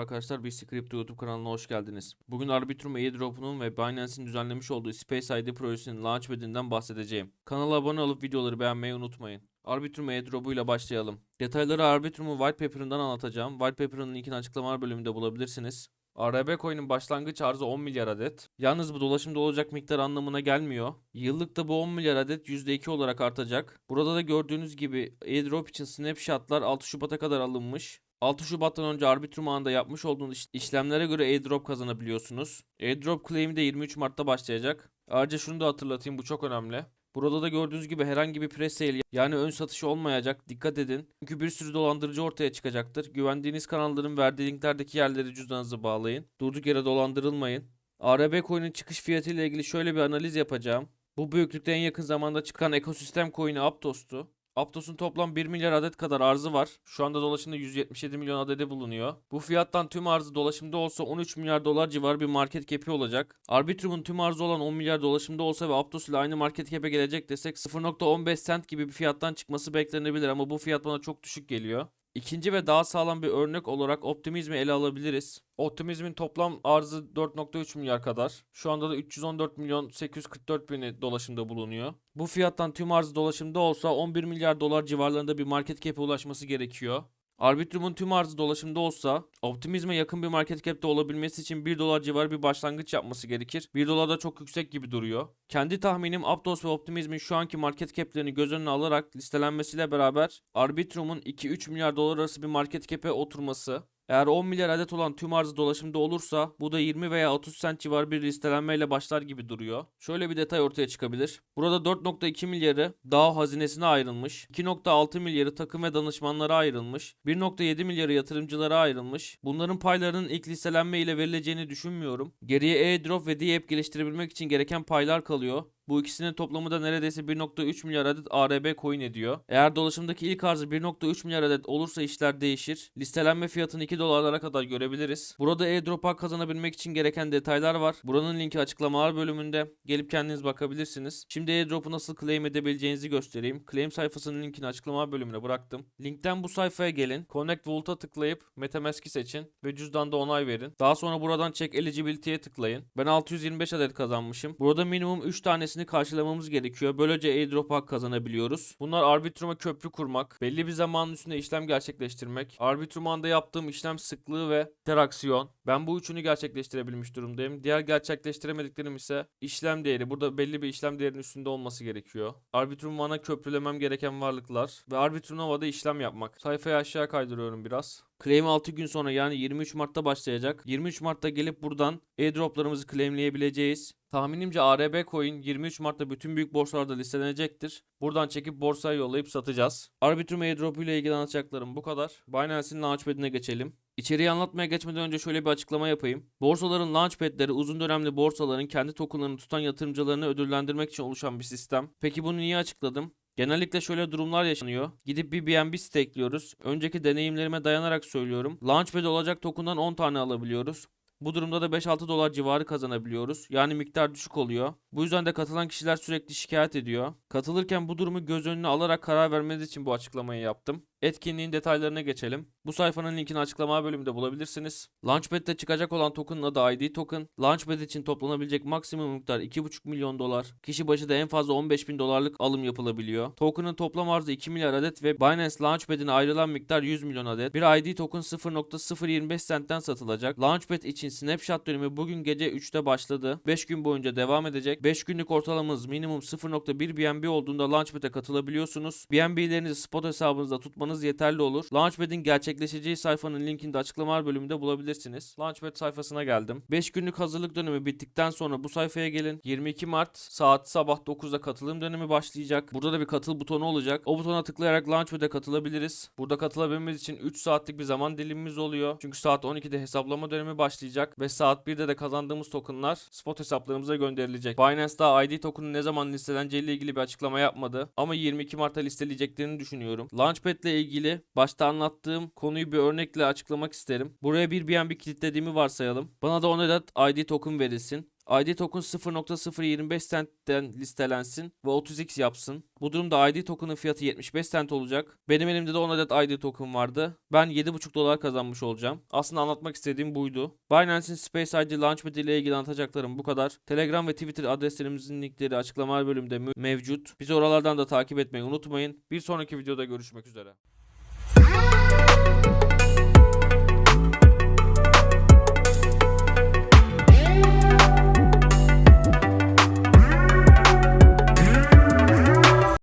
arkadaşlar. BC Crypto YouTube kanalına hoş geldiniz. Bugün Arbitrum airdrop'unun ve Binance'in düzenlemiş olduğu Space ID projesinin launchpad'inden bahsedeceğim. Kanala abone olup videoları beğenmeyi unutmayın. Arbitrum airdrop'u ile başlayalım. Detayları Arbitrum'un white paper'ından anlatacağım. White paper'ın linkini açıklamalar bölümünde bulabilirsiniz. ARB coin'in başlangıç arzı 10 milyar adet. Yalnız bu dolaşımda olacak miktar anlamına gelmiyor. Yıllıkta bu 10 milyar adet %2 olarak artacak. Burada da gördüğünüz gibi airdrop için snapshotlar 6 Şubat'a kadar alınmış. 6 Şubat'tan önce Arbitrum ağında yapmış olduğunuz iş- işlemlere göre airdrop kazanabiliyorsunuz. Airdrop claim'i de 23 Mart'ta başlayacak. Ayrıca şunu da hatırlatayım bu çok önemli. Burada da gördüğünüz gibi herhangi bir press sale yani ön satışı olmayacak. Dikkat edin. Çünkü bir sürü dolandırıcı ortaya çıkacaktır. Güvendiğiniz kanalların verdiği linklerdeki yerleri cüzdanınıza bağlayın. Durduk yere dolandırılmayın. ARB coin'in çıkış fiyatı ile ilgili şöyle bir analiz yapacağım. Bu büyüklükte en yakın zamanda çıkan ekosistem coin'i Aptos'tu. Aptos'un toplam 1 milyar adet kadar arzı var. Şu anda dolaşımda 177 milyon adedi bulunuyor. Bu fiyattan tüm arzı dolaşımda olsa 13 milyar dolar civarı bir market cap'i olacak. Arbitrum'un tüm arzı olan 10 milyar dolaşımda olsa ve Aptos ile aynı market cap'e gelecek desek 0.15 cent gibi bir fiyattan çıkması beklenebilir ama bu fiyat bana çok düşük geliyor. İkinci ve daha sağlam bir örnek olarak Optimizm'i ele alabiliriz. Optimizm'in toplam arzı 4.3 milyar kadar. Şu anda da 314 milyon 844 bini dolaşımda bulunuyor. Bu fiyattan tüm arzı dolaşımda olsa 11 milyar dolar civarlarında bir market cap'e ulaşması gerekiyor. Arbitrum'un tüm arzı dolaşımda olsa Optimizm'e yakın bir market cap'te olabilmesi için 1 dolar civarı bir başlangıç yapması gerekir. 1 dolar da çok yüksek gibi duruyor. Kendi tahminim Aptos ve Optimizm'in şu anki market cap'lerini göz önüne alarak listelenmesiyle beraber Arbitrum'un 2-3 milyar dolar arası bir market cap'e oturması eğer 10 milyar adet olan tüm arzı dolaşımda olursa bu da 20 veya 30 sent civarı bir listelenmeyle başlar gibi duruyor. Şöyle bir detay ortaya çıkabilir. Burada 4.2 milyarı DAO hazinesine ayrılmış. 2.6 milyarı takım ve danışmanlara ayrılmış. 1.7 milyarı yatırımcılara ayrılmış. Bunların paylarının ilk listelenme ile verileceğini düşünmüyorum. Geriye airdrop ve D-App geliştirebilmek için gereken paylar kalıyor. Bu ikisinin toplamı da neredeyse 1.3 milyar adet ARB coin ediyor. Eğer dolaşımdaki ilk arzı 1.3 milyar adet olursa işler değişir. Listelenme fiyatını 2 dolarlara kadar görebiliriz. Burada airdrop'a kazanabilmek için gereken detaylar var. Buranın linki açıklamalar bölümünde. Gelip kendiniz bakabilirsiniz. Şimdi airdrop'u nasıl claim edebileceğinizi göstereyim. Claim sayfasının linkini açıklama bölümüne bıraktım. Linkten bu sayfaya gelin. Connect Vault'a tıklayıp Metamask'i seçin ve cüzdanda onay verin. Daha sonra buradan Check Eligibility'ye tıklayın. Ben 625 adet kazanmışım. Burada minimum 3 tanesini karşılamamız gerekiyor. Böylece airdrop hak kazanabiliyoruz. Bunlar Arbitrum'a köprü kurmak, belli bir zamanın üstünde işlem gerçekleştirmek, Arbitrum anda yaptığım işlem sıklığı ve interaksiyon. Ben bu üçünü gerçekleştirebilmiş durumdayım. Diğer gerçekleştiremediklerim ise işlem değeri. Burada belli bir işlem değerinin üstünde olması gerekiyor. Arbitrum ana köprülemem gereken varlıklar ve Arbitrum Nova'da işlem yapmak. Sayfayı aşağı kaydırıyorum biraz. Claim 6 gün sonra yani 23 Mart'ta başlayacak. 23 Mart'ta gelip buradan airdroplarımızı claimleyebileceğiz. Tahminimce ARB coin 23 Mart'ta bütün büyük borsalarda listelenecektir. Buradan çekip borsaya yollayıp satacağız. Arbitrum airdrop ile ilgili anlatacaklarım bu kadar. Binance'in launchpad'ine geçelim. İçeriği anlatmaya geçmeden önce şöyle bir açıklama yapayım. Borsaların launchpad'leri uzun dönemli borsaların kendi tokenlarını tutan yatırımcılarını ödüllendirmek için oluşan bir sistem. Peki bunu niye açıkladım? Genellikle şöyle durumlar yaşanıyor. Gidip bir BNB stakeliyoruz. Önceki deneyimlerime dayanarak söylüyorum. Launchpad olacak token'dan 10 tane alabiliyoruz. Bu durumda da 5-6 dolar civarı kazanabiliyoruz. Yani miktar düşük oluyor. Bu yüzden de katılan kişiler sürekli şikayet ediyor. Katılırken bu durumu göz önüne alarak karar vermeniz için bu açıklamayı yaptım. Etkinliğin detaylarına geçelim. Bu sayfanın linkini açıklama bölümünde bulabilirsiniz. Launchpad'de çıkacak olan token'ın adı ID token. Launchpad için toplanabilecek maksimum miktar 2,5 milyon dolar. Kişi başı da en fazla 15 bin dolarlık alım yapılabiliyor. Token'ın toplam arzı 2 milyar adet ve Binance Launchpad'ine ayrılan miktar 100 milyon adet. Bir ID token 0.025 centten satılacak. Launchpad için snapshot dönemi bugün gece 3'te başladı. 5 gün boyunca devam edecek. 5 günlük ortalamamız minimum 0.1 BNB olduğunda Launchpad'e katılabiliyorsunuz. BNB'lerinizi spot hesabınızda tutmanız yeterli olur. Launchpad'in gerçekleşeceği sayfanın linkini de açıklama bölümünde bulabilirsiniz. Launchpad sayfasına geldim. 5 günlük hazırlık dönemi bittikten sonra bu sayfaya gelin. 22 Mart saat sabah 9'da katılım dönemi başlayacak. Burada da bir katıl butonu olacak. O butona tıklayarak Launchpad'e katılabiliriz. Burada katılabilmemiz için 3 saatlik bir zaman dilimimiz oluyor. Çünkü saat 12'de hesaplama dönemi başlayacak ve saat 1'de de kazandığımız tokenlar spot hesaplarımıza gönderilecek. Binance daha ID token'ın ne zaman listeleneceği ile ilgili bir açıklama yapmadı ama 22 Mart'ta listeleyeceklerini düşünüyorum. Launchpad ile ilgili başta anlattığım konuyu bir örnekle açıklamak isterim. Buraya bir BNB kilitlediğimi varsayalım. Bana da 10 adet ID token verilsin. ID token 0.025 centten listelensin ve 30x yapsın. Bu durumda ID token'ın fiyatı 75 cent olacak. Benim elimde de 10 adet ID token vardı. Ben 7.5 dolar kazanmış olacağım. Aslında anlatmak istediğim buydu. Binance'in Space ID Launchpad ile ilgili anlatacaklarım bu kadar. Telegram ve Twitter adreslerimizin linkleri açıklama bölümünde mü- mevcut. Bizi oralardan da takip etmeyi unutmayın. Bir sonraki videoda görüşmek üzere.